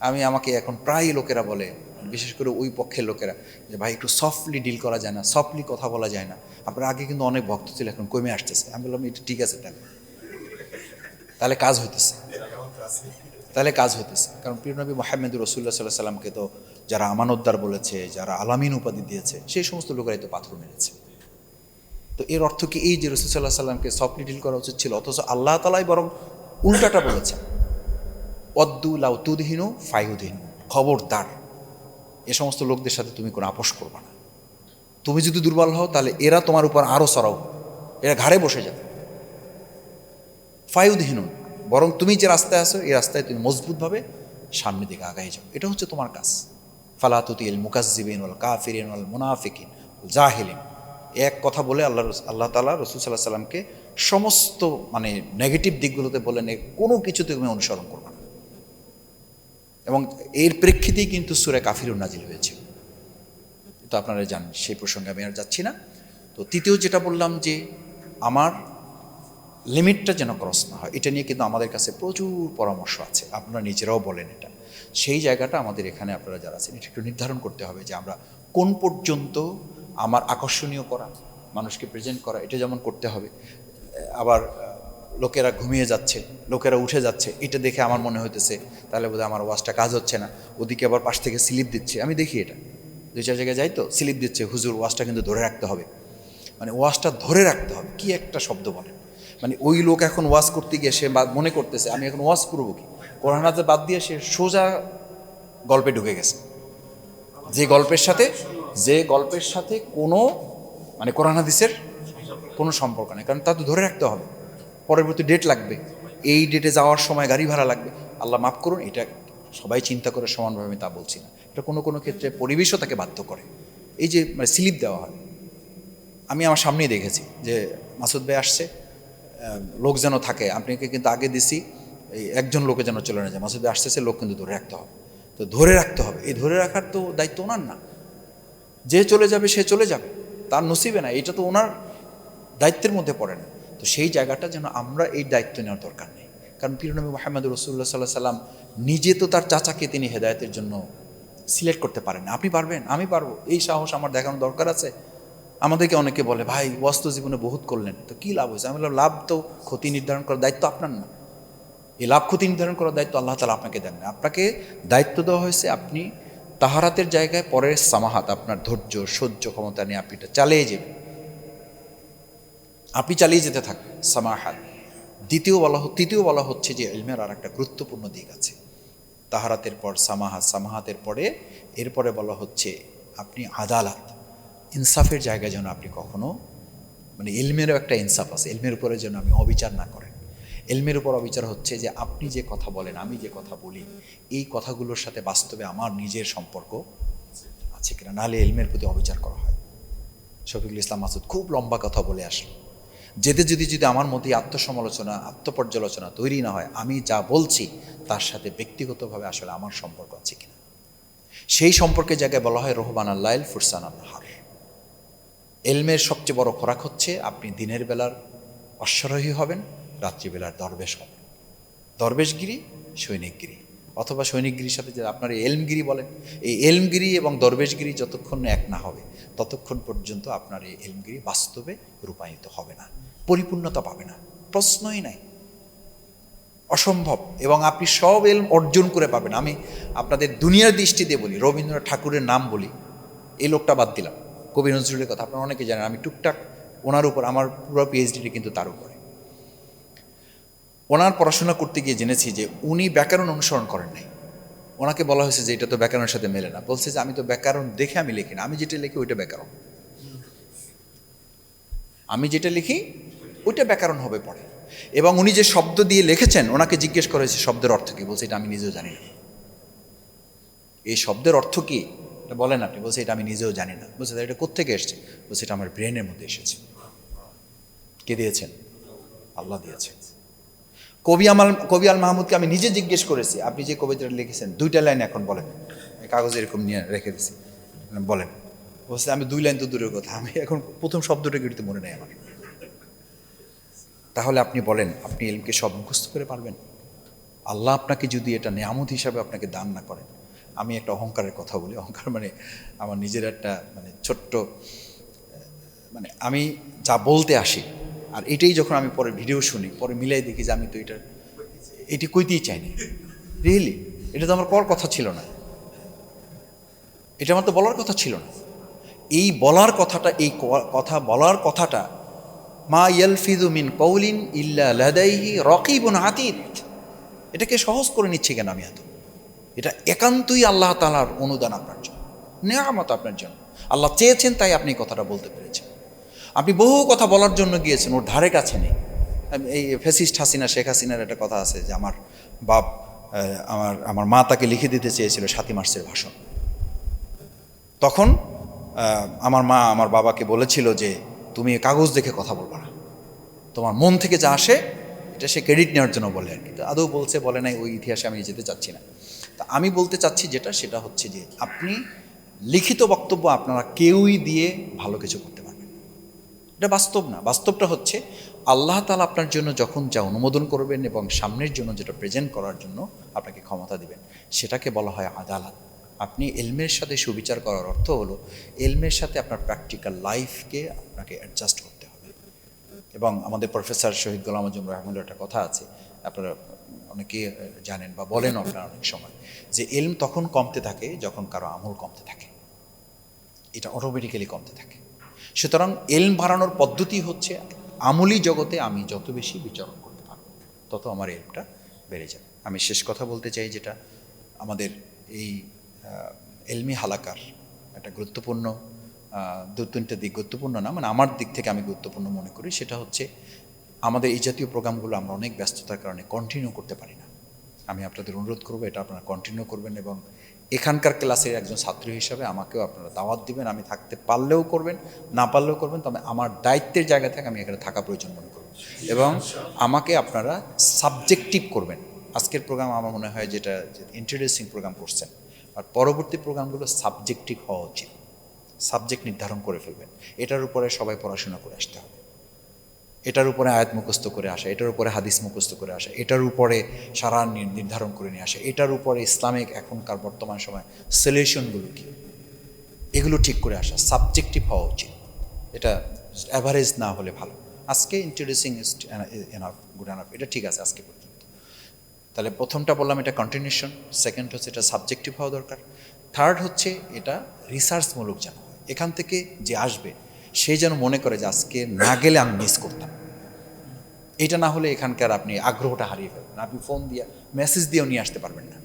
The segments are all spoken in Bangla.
আমি আমাকে এখন প্রায় লোকেরা বলে, বিশেষ করে ওই পক্ষের লোকেরা, যে ভাই একটু সফটলি ডিল করা যায় না সফটলি কথা বলা যায় না। আপনার আগে কিন্তু অনেক ভক্ত ছিল, এখন কমে আসতেছে। আমি বললাম, এটা ঠিক আছে, তাহলে। তাহলে কাজ হইতেছে। তাহলে কাজ হইতেছে। কারণ প্রিয়নবী মোহাম্মদ রসুল্লাহ সাল্লাহ সাল্লামকে তো যারা আমানতদার বলেছে, যারা আলামিন উপাধি দিয়েছে, সেই সমস্ত লোকেরাই তো পাথর মেরেছে। তো এর অর্থ কি? এই যে রসুল্লাহ সাল্লামকে সফটলি ডিল করা উচিত ছিল, অথচ আল্লাহ তালাই বরং উল্টাটা বলেছেন। অদ্দু লাউতুদহীনু ফাইউদহীনু খবরদার। এ সমস্ত লোকদের সাথে তুমি কোনো আপোষ করবে না। তুমি যদি দুর্বল হও, তাহলে এরা তোমার উপর আরও সরাও। এরা ঘাড়ে বসে যাবে। ফায়ুদহীন, বরং তুমি যে রাস্তায় আসো এই রাস্তায় তুমি মজবুতভাবে সামনের দিকে আগাই যাও। এটা হচ্ছে তোমার কাজ। ফালাতুতি এল মুকাজিবিন ওয়াল কাফিরিন ওয়াল মুনাফিকিন জাহিলিন। এক কথা বলে আল্লাহ আল্লাহ তালা রসুল সাল্লাহ সাল্লামকে সমস্ত মানে নেগেটিভ দিকগুলোতে বলেন কোনো কিছুতে তুমি অনুসরণ করবে না। এবং এর প্রেক্ষিতেই কিন্তু সুরে কাফির নাজিল হয়েছে। তো আপনারা জানেন, সেই প্রসঙ্গে আমি আর যাচ্ছি না। তো তৃতীয় যেটা বললাম যে, আমার লিমিটটা যেন ক্রস না হয়, এটা নিয়ে কিন্তু আমাদের কাছে প্রচুর পরামর্শ আছে। আপনারা নিজেরাও বলেন এটা। সেই জায়গাটা আমাদের এখানে আপনারা যারা আছেন, এটা একটু নির্ধারণ করতে হবে যে আমরা কোন পর্যন্ত আমার আকর্ষণীয় করা, মানুষকে প্রেজেন্ট করা, এটা যেমন করতে হবে। আবার লোকেরা ঘুমিয়ে যাচ্ছে, লোকেরা উঠে যাচ্ছে, এটা দেখে আমার মনে হইতেছে, তাহলে বোধহয় আমার ওয়াজটা কাজ হচ্ছে না। ওদিকে আবার পাশ থেকে স্লিপ দিচ্ছে, আমি দেখি এটা। দুই, চার জায়গায় যাই তো, স্লিপ দিচ্ছে, হুজুর ওয়াজটা কিন্তু ধরে রাখতে হবে। মানে ওয়াজটা ধরে রাখতে হবে, কি একটা শব্দ বলেন। মানে ওই লোক এখন ওয়াজ করতে গিয়ে সে মনে করতেছে, আমি এখন ওয়াজ করব কি? কোরআন বাদ দিয়ে সে সোজা গল্পে ঢুকে গেছে। যে গল্পের সাথে, যে গল্পের সাথে কোনো মানে কোরআন হাদিসের কোনো সম্পর্ক নেই, কারণ তা তো ধরে রাখতে হবে। পরবর্তী ডেট লাগবে। এই ডেটে যাওয়ার সময় গাড়ি ভাড়া লাগবে। আল্লাহ মাফ করুন, এটা সবাই চিন্তা করে সমানভাবে আমি তা বলছি না। এটা কোনো কোনো ক্ষেত্রে পরিবেশও তাকে বাধ্য করে। এই যে মানে স্লিপ দেওয়া হয়। আমি আমার সামনেই দেখেছি যে, মাসুদ ভাই আসছে লোক যেন থাকে। আপনাকে কিন্তু আগে দিছি, এই একজন লোকে যেন চলে না যায়। মাসুদ ভাই আসতেছে লোক কিন্তু ধরে রাখতে হবে। তো ধরে রাখতে হবে। এই ধরে রাখার তো দায়িত্ব ওনার না। যে চলে যাবে, সে চলে যাবে। তার নসিবে না। এটা তো ওনার দায়িত্বের মধ্যে পড়ে না। তো সেই জায়গাটা যেন আমরা এই দায়িত্ব নেওয়ার দরকার নেই। কারণ পিরনবী মোহাম্মদ রসুল্লাহ সাল্লাহ সাল্লাম নিজে তো তার চাচাকে তিনি হেদায়তের জন্য সিলেক্ট করতে পারেন আপনি পারবেন? আমি পারব। এই সাহস আমার দেখানোর দরকার আছে। আমাদেরকে অনেকে বলে, ভাই বস্ত জীবনে বহুত করলেন। তো কী লাভ হয়েছে? আমি বললাম, লাভ তো ক্ষতি নির্ধারণ করার দায়িত্ব আপনার না। এই লাভ ক্ষতি নির্ধারণ করার দায়িত্ব আল্লাহ তালা আপনাকে দেন না। আপনাকে দায়িত্ব দেওয়া হয়েছে আপনি তাহারাতের জায়গায় পরের সামাহাত, আপনার ধৈর্য, সহ্য ক্ষমতা নিয়ে আপনি এটা চালিয়ে যাবেন। আপনি চালিয়ে যেতে থাকবেন সামাহাত। দ্বিতীয় বলা তৃতীয় বলা হচ্ছে যে এলমের আর একটা গুরুত্বপূর্ণ দিক আছে। তাহারাতের পর সামাহাত, সামাহাতের পরে এরপরে বলা হচ্ছে আপনি আদালত। ইনসাফের জায়গায় যেন আপনি কখনো মানে এলমেরও একটা ইনসাফ আছে এলমের উপরে যেন আমি অবিচার না করেন। এলমের উপর অবিচার হচ্ছে যে আপনি যে কথা বলেন, আমি যে কথা বলি, এই কথাগুলোর সাথে বাস্তবে আমার নিজের সম্পর্ক আছে কিনা? নাহলে এলমের প্রতি অবিচার করা হয়। শফিকুল ইসলাম মাসুদ খুব লম্বা কথা বলে আসলো। যেতে যদি যদি আমার মধ্যে আত্মসমালোচনা, আত্মপর্যালোচনা তৈরি না হয়, আমি যা বলছি তার সাথে ব্যক্তিগতভাবে আসলে আমার সম্পর্ক আছে কিনা? সেই সম্পর্কে জায়গায় বলা হয় রহবান আল্লাইল ফুরসান আল্লাহার এলমের সবচেয়ে বড় খোরাক হচ্ছে আপনি দিনের বেলার অশ্বারোহী হবেন, রাত্রিবেলার দরবেশ হবেন। দরবেশগিরি, সৈনিকগিরি। অথবা সৈনিকগিরির সাথে যে আপনার এলমগিরি বলেন, এই এলমগিরি এবং দরবেশগিরি যতক্ষণ এক না হবে, ততক্ষণ পর্যন্ত আপনার এই এলমগিরি বাস্তবে রূপায়িত হবে না। পরিপূর্ণতা পাবে না। প্রশ্নই নাই। অসম্ভব। এবং আপনি সব এলম অর্জন করে পাবেন। আমি আপনাদের দুনিয়ার দৃষ্টিতে বলি, রবীন্দ্রনাথ ঠাকুরের নাম বলি, এই লোকটা বাদ দিলাম। কবি নজরুলের কথা আপনারা অনেকে জানেন। আমি টুকটাক ওনার উপর, আমার পুরো পিএইচডিটি কিন্তু তার উপরে। ওনার পড়াশোনা করতে গিয়ে জেনেছি যে উনি ব্যাকরণ অনুসরণ করেন নাই। ওনাকে বলা হয়েছে যে এটা তো ব্যাকরণের সাথে মেলে না। বলছে যে আমি তো ব্যাকরণ দেখে আমি লিখি না। আমি যেটা লিখি ওইটা ব্যাকরণ। আমি যেটা লিখি ওইটা ব্যাকরণ হবে পরে। এবং উনি যে শব্দ দিয়ে লিখেছেন, ওনাকে জিজ্ঞেস করা হয়েছে, শব্দের অর্থ কী? বলছে, এটা আমি নিজেও জানি না। এই শব্দের অর্থ কী? এটা বলেন আপনি, বলছে, এটা আমি নিজেও জানি না। বলছে, "তাহলে এটা কোত্থেকে এসছে? বলছে, এটা আমার ব্রেনের মধ্যে এসেছে। কে দিয়েছেন? আল্লাহ দিয়েছেন। কবি আমাল, কবি আল মাহমুদকে আমি নিজে জিজ্ঞেস করেছি, আপনি যে কবিতাটা লিখেছেন, দুইটা লাইন এখন বলেন। কাগজ এরকম নিয়ে রেখে দিছি, বলেন। বলছে, আমি দুই লাইন তো দূরের কথা, আমি এখন প্রথম শব্দটা কিন্তু মনে নেই আমার। তাহলে আপনি বলেন, আপনি এলমকে সব মুখস্থ করে পারবেন? আল্লাহ আপনাকে যদি এটা নিয়ামত হিসাবে আপনাকে দান না করেন, আমি একটা অহংকারের কথা বলি। অহংকার মানে আমার নিজের একটা মানে ছোট্ট মানে আমি যা বলতে আসি, আর এটাই যখন আমি পরে ভিডিও শুনি, পরে মিলাই দেখি যে আমি তো এটা, এটি কইতেই চাইনি। রিয়েলি এটা তো আমার কর কথা ছিল না। এটা আমার তো বলার কথা ছিল না। এই বলার কথাটা, এই কথা বলার কথাটা মা ইয়ালফিদু কৌলিন ইল্লা লাদাইহি রকিবুন আতীত। এটাকে সহজ করে নিচ্ছে কেন আমি এত? এটা একান্তই আল্লাহ তালার অনুদান আপনার জন্য, নেয়ামত আপনার জন্য। আল্লাহ চেয়েছেন তাই আপনি কথাটা বলতে পেরেছেন। আপনি বহু কথা বলার জন্য গিয়েছেন, ওর ধারে কাছে নেই। এই ফেসিস্ট হাসিনা, শেখ হাসিনার একটা কথা আছে যে আমার বাপ আমার আমার মা তাকে লিখে দিতে চেয়েছিল সাতই মার্চের ভাষণ। তখন আমার মা আমার বাবাকে বলেছিল যে তুমি কাগজ দেখে কথা বলবা না। তোমার মন থেকে যা আসে, এটা সে ক্রেডিট নেওয়ার জন্য বলে। আর কি তো আদৌ বলছে, বলে নাই, ওই ইতিহাসে আমি যেতে চাচ্ছি না। তা আমি বলতে চাচ্ছি যেটা, সেটা হচ্ছে যে আপনি লিখিত বক্তব্য আপনারা কেউই দিয়ে ভালো কিছু করতে পারবেন এটা বাস্তব না। বাস্তবটা হচ্ছে, আল্লাহ তালা আপনার জন্য যখন যা অনুমোদন করবেন এবং সামনের জন্য যেটা প্রেজেন্ট করার জন্য আপনাকে ক্ষমতা দিবেন, সেটাকে বলা হয় আদালত। আপনি এলমের সাথে সুবিচার করার অর্থ হলো, এলমের সাথে আপনার প্র্যাকটিক্যাল লাইফকে আপনাকে অ্যাডজাস্ট করতে হবে। এবং আমাদের প্রফেসর শহীদ গোলাম আজম রহমুল্লাহ একটা কথা আছে, আপনারা অনেকে জানেন বা বলেন আপনারা অনেক সময়, যে এলম তখন কমতে থাকে যখন কারও আমল কমতে থাকে। এটা অটোমেটিক্যালি কমতে থাকে। সুতরাং এলম বাড়ানোর পদ্ধতি হচ্ছে, আমলি জগতে আমি যত বেশি বিচরণ করতে পারব, তত আমার এলমটা বেড়ে যাবে। আমি শেষ কথা বলতে চাই যেটা, আমাদের এই এলমি হালাকার, একটা গুরুত্বপূর্ণ দু তিনটে দিক গুরুত্বপূর্ণ না মানে আমার দিক থেকে আমি গুরুত্বপূর্ণ মনে করি, সেটা হচ্ছে আমাদের এই জাতীয় প্রোগ্রামগুলো আমরা অনেক ব্যস্ততার কারণে কন্টিনিউ করতে পারি না। আমি আপনাদের অনুরোধ করব এটা আপনারা কন্টিনিউ করবেন এবং এখানকার ক্লাসের একজন ছাত্র হিসাবে আমাকেও আপনারা দাওয়াত দিবেন, আমি থাকতে পারলেও করবেন, না পারলেও করবেন, তবে আমার দায়িত্বের জায়গা থেকে আমি এখানে থাকা প্রয়োজন মনে করব। এবং আমাকে আপনারা সাবজেক্টিভ করবেন। আজকের প্রোগ্রাম আমার মনে হয় যেটা ইন্টারেস্টিং প্রোগ্রাম করছেন। আর পরবর্তী প্রোগ্রামগুলো সাবজেক্টিভ হওয়া উচিত। সাবজেক্ট নির্ধারণ করে ফেলবেন। এটার উপরে সবাই পড়াশোনা করে আসতে হবে। এটার উপরে আয়াত মুখস্থ করে আসা, এটার উপরে হাদিস মুখস্থ করে আসা, এটার উপরে সারা নির্ধারণ করে নিয়ে আসা, এটার উপরে ইসলামিক এখনকার বর্তমান সময় সলিউশনগুলো কী? এগুলো ঠিক করে আসা সাবজেক্টিভ হওয়া উচিত। এটা অ্যাভারেজ না হলে ভালো। আজকে ইন্ট্রোডিউসিং এনাফ গুড এনাফ এটা ঠিক আছে, আজকে তাহলে প্রথমটা বললাম এটা কন্টিনিউশন সেকেন্ড হচ্ছে এটা সাবজেক্টিভ হওয়া দরকার থার্ড হচ্ছে এটা রিসার্চমূলক যেন এখান থেকে যে আসবে, সে যেন মনে করে যে আজকে না গেলে আমি মিস করতাম। এটা না হলে এখানকার আপনি আগ্রহটা হারিয়ে ফেলবেন, আপনি ফোন দিয়ে মেসেজ দিয়েও নিয়ে আসতে পারবেন না।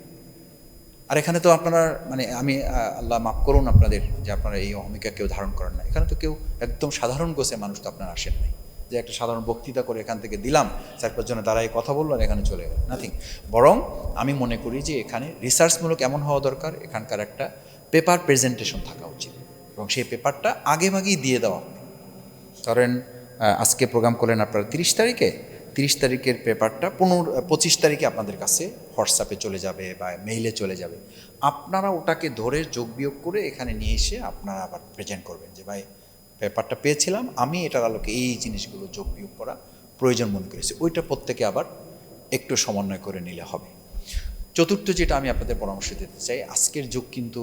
আর এখানে তো আপনারা মানে আমি আল্লাহ মাফ করুন আপনাদের যে আপনারা এই অহমিকা কেউ ধারণ করেন না, এখানে তো কেউ একদম সাধারণ গোছে মানুষ তো আপনারা আসেন নাই। যে একটা সাধারণ বক্তৃতা করে এখান থেকে দিলাম চার পাঁচজনে দাঁড়ায় কথা বলল আর এখানে চলে গেল নাথিং বরং আমি মনে করি যে এখানে রিসার্চমূলক এমন হওয়া দরকার, এখানকার একটা পেপার প্রেজেন্টেশন থাকা উচিত এবং সেই পেপারটা আগে ভাগেই দিয়ে দেওয়া ধরেন আজকে প্রোগ্রাম করলেন আপনারা তিরিশ তারিখে, তিরিশ তারিখের পেপারটা পনেরো পঁচিশ তারিখে আপনাদের কাছে হোয়াটসঅ্যাপে চলে যাবে বা মেইলে চলে যাবে। আপনারা ওটাকে ধরে যোগ বিয়োগ করে এখানে নিয়ে এসে আপনারা আবার প্রেজেন্ট করবেন যে ভাই পেপারটা পেয়েছিলাম, আমি এটার আলোকে এই জিনিসগুলো যোগ বিয়োগ করা প্রয়োজন মনে করেছি। ওইটা প্রত্যেকে আবার একটু সমন্বয় করে নিলে হবে। চতুর্থ যেটা আমি আপনাদের পরামর্শ দিতে চাই, আজকের যুগ কিন্তু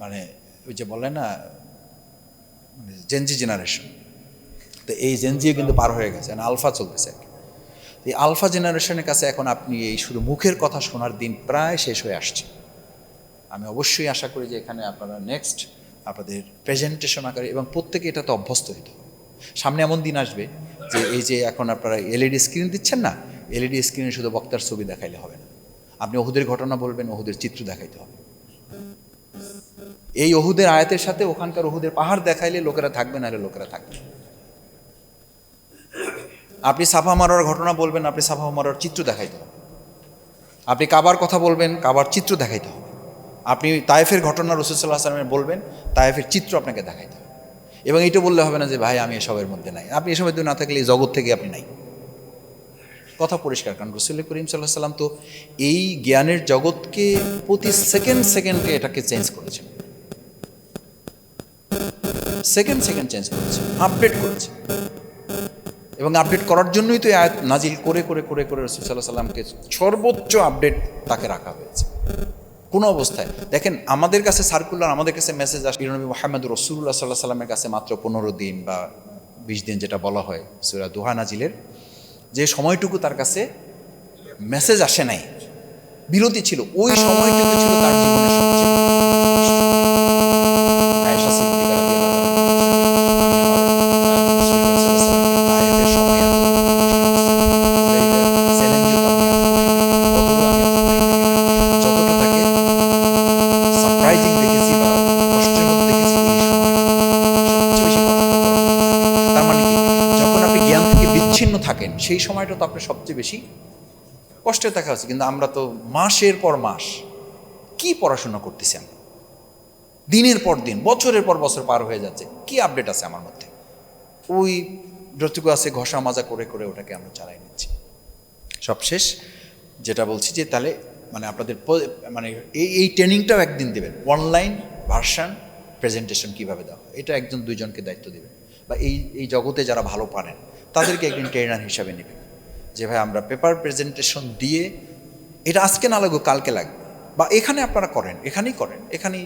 মানে ওই যে বলে না মানে জেনজি জেনারেশন তো এই জেনজিও কিন্তু পার হয়ে গেছে মানে আলফা চলতেছে। আর কি। এই আলফা জেনারেশনের কাছে এখন আপনি এই শুধু মুখের কথা শোনার দিন প্রায় শেষ হয়ে আসছে। আমি অবশ্যই আশা করি যে এখানে আপনারা নেক্সট আপনাদের প্রেজেন্টেশন আকারে এবং প্রত্যেকে এটাতে অভ্যস্ত হইতে হবে সামনে এমন দিন আসবে যে এই যে এখন আপনারা এলইডি স্ক্রিন দিচ্ছেন না এলইডি স্ক্রিনে শুধু বক্তার ছবি দেখাইলে হবে না। আপনি ওহুদের ঘটনা বলবেন, ওহুদের চিত্র দেখাইতে হবে। এই ওহুদের আয়াতের সাথে ওখানকার ওহুদের পাহাড় দেখাইলে লোকেরা থাকবে, নাহলে লোকেরা থাকবে আপনি সাফা মারার ঘটনা বলবেন, আপনি সাফা মারার চিত্র দেখাইতে হবে। আপনি কাবার কথা বলবেন, কাবার চিত্র দেখাইতে হবে। আপনি তায়েফের ঘটনা রসুল্লাহ আসলামের বলবেন, তায়েফের চিত্র আপনাকে দেখাইতে হবে। এবং এটা বললে হবে না যে, ভাই, আমি এসবের মধ্যে নাই। আপনি এসবের মধ্যে না থাকলে এই জগৎ থেকে আপনি নাই। কথা পরিষ্কার, কারণ রসুল করিম সাল্লাহ সাল্লাম তো এই জ্ঞানের জগৎকে প্রতি সেকেন্ড সেকেন্ডে এটাকে চেঞ্জ করেছেন। সেকেন্ড সেকেন্ড চেঞ্জ করেছে আপডেট করেছে এবং আপডেট করার জন্যই তো নাজিল করে করে করে করে রসুল সাল্লাহ সাল্লামকে সর্বোচ্চ আপডেট তাকে রাখা হয়েছে। কোনো অবস্থায়? দেখেন, আমাদের কাছে সার্কুলার আমাদের কাছে মেসেজ আসে। নবী মোহাম্মদ রসুল্লাহ সাল্লাহ সাল্লামের কাছে মাত্র পনেরো দিন বা বিশ দিন যেটা বলা হয় সুরা দুহা নাজিলের, যে সময়টুকু তার কাছে মেসেজ আসে নাই। বিরতি ছিল। ওই সময়টুকু ছিল তার জীবনের সবচেয়ে তো আপনার সবচেয়ে বেশি কষ্টে থাকা হচ্ছে, কিন্তু আমরা তো মাসের পর মাস কি পড়াশোনা করতেছি আমরা? দিনের পর দিন, বছরের পর বছর পার হয়ে যাচ্ছে, কি আপডেট আছে আমার মধ্যে? ওই যতটুকু আছে ঘষা মাজা করে করে ওটাকে আমরা চালাই নিচ্ছি। সবশেষ যেটা বলছি যে তাহলে মানে আপনাদের মানে এই এই ট্রেনিংটাও একদিন দেবেন অনলাইন ভার্সান প্রেজেন্টেশন কীভাবে দেওয়া এটা একজন দুইজনকে দায়িত্ব দেবেন। বা এই এই জগতে যারা ভালো পারেন, তাদেরকে একদিন ট্রেনার হিসাবে নেবেন। যে, ভাই, আমরা পেপার প্রেজেন্টেশন দিয়ে এটা আজকে না লাগুক, কালকে লাগবে। বা এখানে আপনারা করেন, এখানেই করেন, এখানেই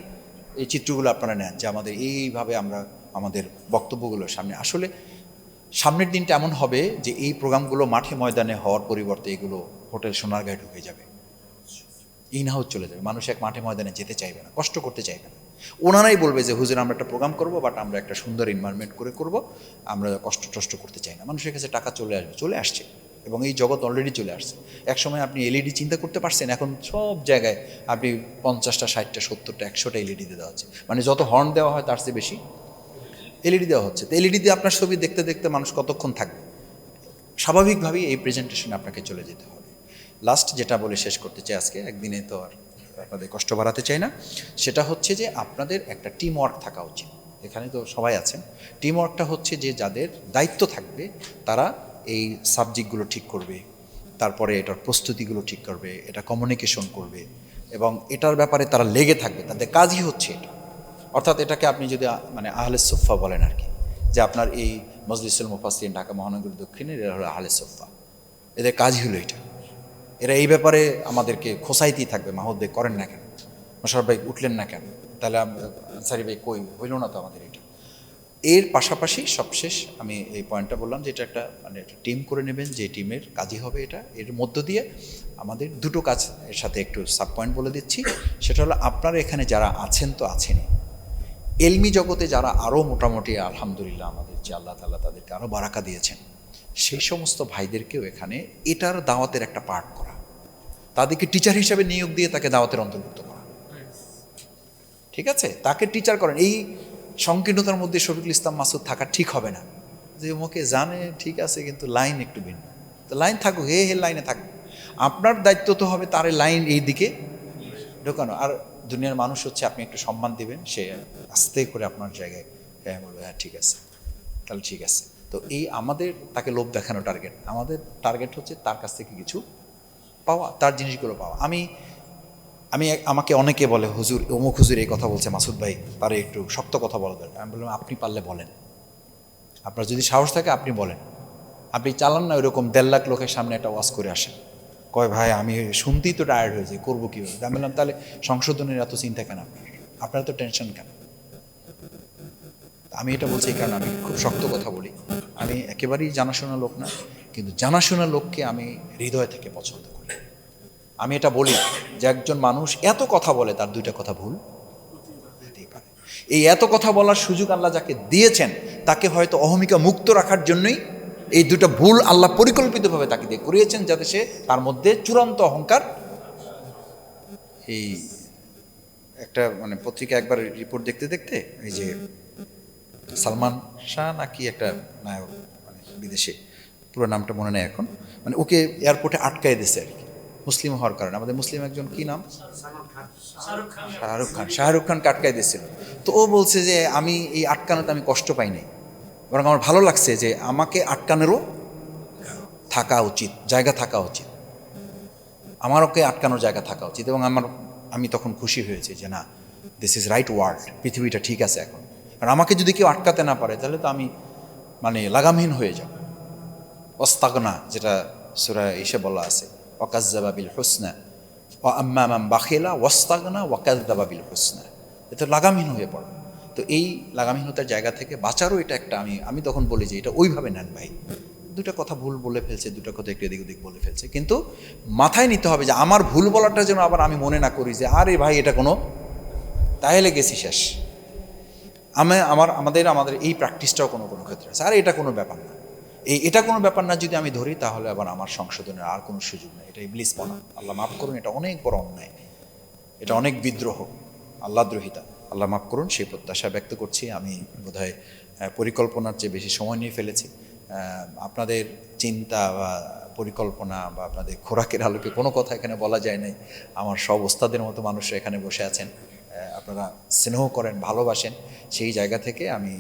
এই চিত্রগুলো আপনারা নেন যে, আমাদের এইভাবে আমরা, আমাদের বক্তব্যগুলো সামনে। আসলে সামনের দিনটা এমন হবে যে, এই প্রোগ্রামগুলো মাঠে ময়দানে হওয়ার পরিবর্তে এগুলো হোটেল সোনারগাঁয়ে ঢুকে যাবে। ইন হাউস চলে যাবে। মানুষ এক মাঠে ময়দানে যেতে চাইবে না, কষ্ট করতে চাইবে না। ওনারাই বলবে যে, হুজুর, আমরা একটা প্রোগ্রাম করব বাট আমরা একটা সুন্দর এনভায়রনমেন্ট করে করব। আমরা কষ্ট টষ্ট করতে চাই না। মানুষের কাছে টাকা চলে আসবে, চলে আসছে। এবং এই জগৎ অলরেডি চলে আসছে। একসময় আপনি এলইডি চিন্তা করতে পারছেন, এখন সব জায়গায় আপনি পঞ্চাশটা, ষাটটা, সত্তরটা, একশোটা এলইডি দেওয়া হচ্ছে। মানে যত হর্ন দেওয়া হয় তার চেয়ে বেশি এলইডি দেওয়া হচ্ছে। তো এলইডি দিয়ে আপনার ছবি দেখতে দেখতে মানুষ কতক্ষণ থাকবে? স্বাভাবিকভাবেই এই প্রেজেন্টেশনে আপনাকে চলে যেতে হবে। লাস্ট যেটা বলে শেষ করতে চাই আজকে, একদিনে তো আর আপনাদের কষ্ট বাড়াতে চাই না। সেটা হচ্ছে যে আপনাদের একটা টিম ওয়ার্ক থাকা উচিত। এখানে তো সবাই আছেন। টিম ওয়ার্কটা হচ্ছে যে যাদের দায়িত্ব থাকবে, তারা এই সাবজেক্টগুলো ঠিক করবে, তারপরে এটার প্রস্তুতিগুলো ঠিক করবে, এটা কমিউনিকেশন করবে এবং এটার ব্যাপারে তারা লেগে থাকবে, তাদের কাজই হচ্ছে এটা। অর্থাৎ এটাকে আপনি যদি মানে আহলে সোফা বলেন আর কি, যে আপনার এই মজলিসুল মুফাসিন ঢাকা মহানগরী দক্ষিণের এরা হলো আহলে সোফা। এদের কাজই হলো এটা। এরা এই ব্যাপারে আমাদেরকে খোসাইতেই থাকবে মাহমুদ ভাই করেন না কেন? মোশারফ ভাই উঠলেন না কেন? তাহলে আনসারি ভাই কই? হইল না তো আমাদের এর পাশাপাশি সবশেষ আমি এই পয়েন্টটা বললাম যে এটা একটা মানে একটা টিম করে নেবেন যে টিমের কাজই হবে এটা। এর মধ্য দিয়ে আমাদের দুটো কাজ এর সাথে একটু সাব পয়েন্ট বলে দিচ্ছি। সেটা হলো আপনারা এখানে যারা আছেন তো আছেনই। এলমি জগতে যারা আরও মোটামুটি আলহামদুলিল্লাহ আমাদের যে আল্লাহ তাল্লাহ তাদেরকে আরও বারাকা দিয়েছেন সেই সমস্ত ভাইদেরকেও এখানে এটার দাওয়াতের একটা পার্ট করা। তাদেরকে টিচার হিসাবে নিয়োগ দিয়ে তাকে দাওয়াতের অন্তর্ভুক্ত করা। ঠিক আছে? তাকে টিচার করেন। এই সংকীর্ণতার মধ্যে শফিকুল ইসলাম মাসুদ থাকা ঠিক হবে না। যে ওকে জানে ঠিক আছে, কিন্তু লাইন একটু ভিন্ন। তো লাইন থাকুক, হে হে, লাইনে থাকুক আপনার দায়িত্ব তো হবে তার লাইন এই দিকে ঢোকানো। আর দুনিয়ার মানুষ হচ্ছে, আপনি একটু সম্মান দিবেন, সে আস্তে করে আপনার জায়গায় হ্যাঁ বলবে হ্যাঁ ঠিক আছে। তাহলে ঠিক আছে। তো এই আমাদের তাকে লোভ দেখানো টার্গেট আমাদের টার্গেট হচ্ছে তার কাছ থেকে কিছু পাওয়া, তার জিনিসগুলো পাওয়া। আমি আমি আমাকে অনেকে বলে, হুজুর, অমুক হুজুর এই কথা বলছে, মাসুদ ভাই, তারে একটু শক্ত কথা বলা দরকার। আমি বললাম, আপনি পারলে বলেন। আপনার যদি সাহস থাকে, আপনি বলেন। আপনি চালান না, ওইরকম দেড় লাখ লোকের সামনে একটা ওয়াজ করে আসেন। কয়, ভাই, আমি শুনতেই তো টায়ার্ড হয়েছে করব কীভাবে? আমি বললাম, তাহলে সংশোধনের এত চিন্তা কেন আপনার? আপনার তো টেনশন কেন? আমি এটা বলছি কারণ, আমি খুব শক্ত কথা বলি। আমি একেবারেই জানাশোনা লোক না, কিন্তু জানাশোনা লোককে আমি হৃদয় থেকে পছন্দ করি। আমি এটা বলি যে একজন মানুষ এত কথা বলে তার দুইটা কথা ভুল এই এত কথা বলার সুযোগ আল্লাহ যাকে দিয়েছেন, তাকে হয়তো অহমিকা মুক্ত রাখার জন্যই এই দুটো ভুল আল্লাহ পরিকল্পিতভাবে তাকে দিয়ে করিয়েছেন যাতে সে তার মধ্যে চূড়ান্ত অহংকার এই একটা মানে পত্রিকা একবার রিপোর্ট দেখতে দেখতে এই যে সালমান শাহ নাকি একটা নায়ক মানে বিদেশে, পুরো নামটা মনে নেই এখন মানে ওকে এয়ারপোর্টে আটকায় দিছে আর কি। মুসলিম হওয়ার কারণে। আমাদের মুসলিম একজন কি নাম? শাহরুখ খান। শাহরুখ খানকে আটকায় দিয়েছিল। তো ও বলছে যে আমি এই আটকানোতে আমি কষ্ট পাই নাই। বরং আমার ভালো লাগছে যে আমাকে আটকানোরও থাকা উচিত জায়গা থাকা উচিত। আমার ওকে আটকানোর জায়গা থাকা উচিত এবং আমার আমি তখন খুশি হয়েছি যে না দিস ইজ রাইট ওয়ার্ল্ড পৃথিবীটা ঠিক আছে এখন। আর আমাকে যদি কেউ আটকাতে না পারে তাহলে তো আমি মানে লাগামহীন হয়ে যাব। ওস্তাগনা যেটা সুরা এসে বলা আছে। ওয়াকাজ্জাবা বিল হুসনা ও আম্মা মাম বাখিলা ওয়াস্তাগনা ওয়াকাজ্জাবা বিল হুসনা এটা লাগামহীন হয়ে পড়ে। তো এই লাগামহীনতার জায়গা থেকে বাঁচারও এটা একটা আমি আমি তখন বলি যে এটা ওইভাবে নেন ভাই। দুটা কথা ভুল বলে ফেলছে, দুটা কথা একটু এদিক ওদিক বলে ফেলছে। কিন্তু মাথায় নিতে হবে যে আমার ভুল বলাটা যেন আবার আমি মনে না করি যে আরে ভাই এটা কোনো, তাহলে গেছি শেষ। আমি, আমার, আমাদের আমাদের এই প্র্যাকটিসটাও কোনো কোনো ক্ষেত্রে আছে। আর এটা কোনো ব্যাপার না। এই এটা কোনো ব্যাপার না, যদি আমি ধরি, তাহলে আবার আমার সংশোধনের আর কোনো সুযোগ নেই। এটা ইবলিসপনা আল্লাহ মাফ করুন, এটা অনেক বড় অন্যায়। এটা অনেক বিদ্রোহ। আল্লাহ দ্রোহিতা। আল্লাহ মাফ করুন, সেই প্রত্যাশা ব্যক্ত করছি। আমি বোধহয় পরিকল্পনার চেয়ে বেশি সময় নিয়ে ফেলেছি। আপনাদের চিন্তা বা পরিকল্পনা বা আপনাদের খোরাকের আলোকে কোনো কথা এখানে বলা যায় নাই। আমার সব ওস্তাদের মতো মানুষরা এখানে বসে আছেন। আপনারা স্নেহ করেন, ভালোবাসেন, সেই জায়গা থেকে আমি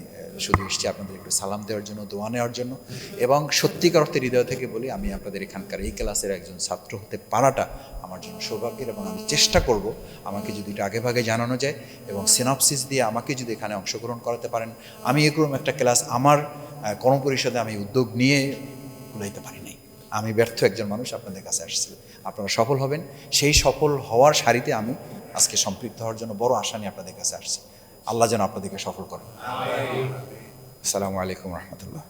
শুধু এসেছি আপনাদের একটু সালাম দেওয়ার জন্য, দোয়া নেওয়ার জন্য এবং সত্যিকার অর্থে হৃদয় থেকে বলি, আমি আপনাদের এখানকার এই ক্লাসের একজন ছাত্র হতে পারাটা আমার জন্য সৌভাগ্যের এবং আমি চেষ্টা করব আমাকে যদি এটা আগে ভাগে জানানো যায় এবং সিনপসিস দিয়ে আমাকে যদি এখানে অংশগ্রহণ করাতে পারেন। আমি এরকম একটা ক্লাস আমার কর্মপরিষদে আমি উদ্যোগ নিয়ে কুলাইতে পারি নাই। আমি ব্যর্থ একজন মানুষ আপনাদের কাছে আসছি। আপনারা সফল হবেন। সেই সফল হওয়ার সারিতে আমি আজকে সম্পৃক্ত হওয়ার জন্য বড় আশা নিয়ে আপনাদের কাছে আসছি। আল্লাহ যেন আপনাদেরকে সফল করেন। আসসালামু আলাইকুম রহমতুল্লাহ।